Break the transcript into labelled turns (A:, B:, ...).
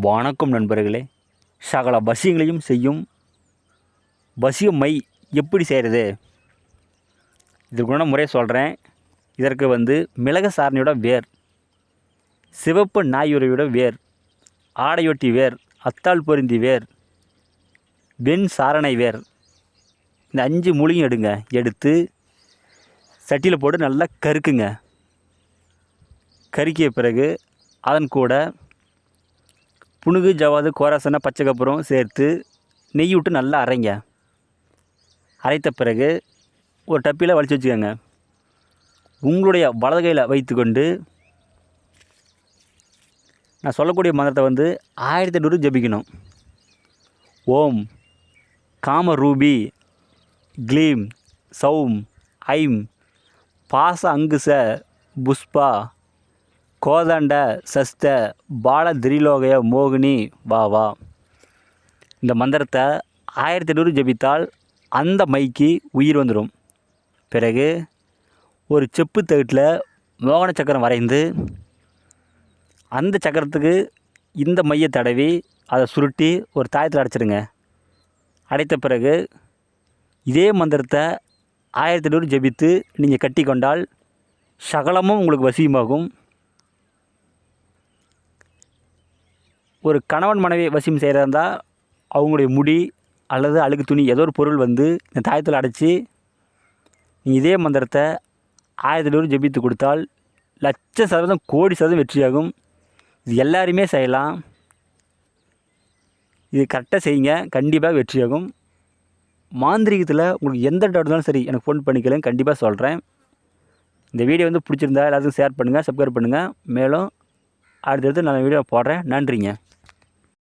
A: வணக்கம் நண்பர்களே. சகல வசியங்களையும் செய்யும் வசிய மை எப்படி செய்கிறது இதுக்குள்ள முறையை சொல்கிறேன் இதற்கு வந்து மிளகு சாரணியோட வேர் சிவப்பு நாயுரையோட வேர் ஆடையொட்டி வேர் அத்தாள் பொருந்தி வேர் வெண் சாரணை வேர். இந்த அஞ்சு மூலிகையும் எடுங்க. எடுத்து சட்டியில் போட்டு நல்லா கருக்குங்க. கருக்கிய பிறகு அதன் கூட புனுகு ஜவாது கோராசனை பச்சை சேர்த்து நெய் விட்டு நல்லா அரைங்க. அரைத்த பிறகு ஒரு டப்பியில் வலிச்சு வச்சுக்கோங்க. உங்களுடைய வலது கையில் வைத்துக்கொண்டு நான் சொல்லக்கூடிய மந்திரத்தை வந்து ஆயிரத்தி எட்நூறு ஜபிக்கணும். ஓம் காம ரூபி க்ளீம் சௌம் ஐம் பாச அங்குச புஷ்பா கோதண்ட சஸ்த பால திரிலோகய மோகினி வா வா. இந்த மந்திரத்தை ஆயிரத்தி எண்ணூறு ஜபித்தால் அந்த மைக்கு உயிர் வந்துடும். பிறகு ஒரு செப்பு தகட்டில் மோகன சக்கரம் வரைந்து அந்த சக்கரத்துக்கு இந்த மையை தடவி அதை சுருட்டி ஒரு தாயத்தில் அடைச்சிடுங்க அடைத்த பிறகு இதே மந்திரத்தை ஆயிரத்தி எண்ணூறு ஜபித்து நீங்கள் கட்டி கொண்டால் சகலமும் உங்களுக்கு வசியமாகும். ஒரு கணவன் மனைவி வசியம் செய்கிறதா இருந்தால் அவங்களுடைய முடி அல்லது அழுக்கு துணி ஏதோ ஒரு பொருள் வந்து இந்த தாயத்தில் அடைச்சி நீங்கள் இதே மந்திரத்தை ஆயிரத்தி ஜெபித்து கொடுத்தால் லட்ச சதவீதம் கோடி சதவீதம் வெற்றியாகும். இது எல்லாருமே செய்யலாம். இது கரெக்டாக செய்யுங்க. கண்டிப்பாக வெற்றியாகும். மாந்திரிகத்தில் உங்களுக்கு எந்த டவுட் இருந்தாலும் சரி எனக்கு ஃபோன் பண்ணிக்கலாம் கண்டிப்பாக சொல்கிறேன் இந்த வீடியோ வந்து பிடிச்சிருந்தா எல்லாத்துக்கும் ஷேர் பண்ணுங்கள் சப்ஸ்கிரைப் பண்ணுங்கள் மேலும் அடுத்தடுத்து நான் வீடியோ போடுறேன். நன்றிங்க.